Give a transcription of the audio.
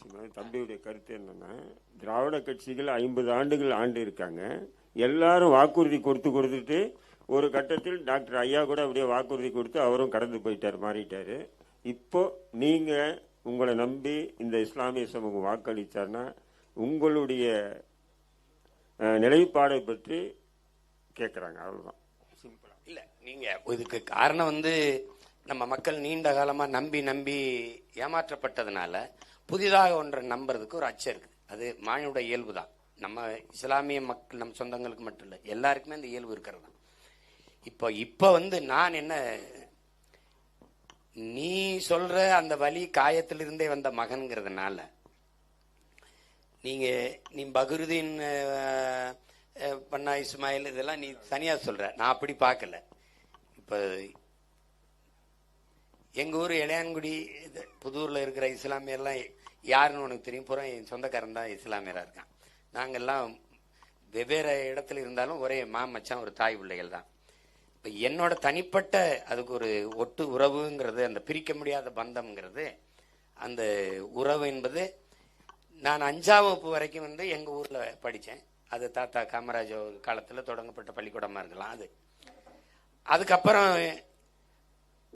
கட்சி தம்பியுடைய கருத்து என்னென்னா திராவிட கட்சிகள் ஐம்பது ஆண்டுகள் ஆண்டு இருக்காங்க. எல்லாரும் வாக்குறுதி கொடுத்து கொடுத்துட்டு ஒரு கட்டத்தில் டாக்டர் ஐயா கூட அப்படியே வாக்குறுதி கொடுத்து அவரும் கடந்து போயிட்டார் மாறிட்டார். இப்போ நீங்கள் உங்களை நம்பி இந்த இஸ்லாமிய சமூகம் வாக்களித்தார்னா உங்களுடைய நிலைப்பாடை பற்றி கேட்குறாங்க அவ்வளோதான் சிம்பிளாக இல்லை நீங்கள் இதுக்கு காரணம் வந்து நம்ம மக்கள் நீண்ட காலமாக நம்பி நம்பி ஏமாற்றப்பட்டதுனால புதிதாக ஒன்றை நம்புறதுக்கு ஒரு அச்சம் இருக்குது. அது மானியோட இயல்பு தான் நம்ம இஸ்லாமிய மக்கள் நம்ம சொந்தங்களுக்கு மட்டும் இல்லை எல்லாருக்குமே அந்த இயல்பு இருக்கிறது தான் இப்போ இப்போ வந்து நான் என்ன நீ சொல்ற அந்த வலி காயத்திலிருந்தே வந்த மகன்கிறதுனால நீங்க நீ பக்ருதீன் பண்ணா இஸ்மாயில் இதெல்லாம் நீ தனியா சொல்ற. நான் அப்படி பார்க்கல. இப்போ எங்க ஊர் இளையான்குடி இது, புதூர்ல இருக்கிற இஸ்லாமியர்லாம் யாருன்னு உனக்கு தெரியும்? பூரா என் சொந்தக்காரன் தான் இஸ்லாமியராக இருக்கான். நாங்கள்லாம் வெவ்வேறு இடத்துல இருந்தாலும் ஒரே மா மச்சான் ஒரு தாய் பிள்ளைகள் தான். இப்போ என்னோட தனிப்பட்ட அதுக்கு ஒரு ஒட்டு உறவுங்கிறது அந்த பிரிக்க முடியாத பந்தம்ங்கிறது அந்த உறவு என்பது நான் அஞ்சாம் வகுப்பு வரைக்கும் வந்து எங்கள் ஊரில் படித்தேன் அது தாத்தா காமராஜ் காலத்தில் தொடங்கப்பட்ட பள்ளிக்கூடமாக இருக்கலாம் அது. அதுக்கப்புறம்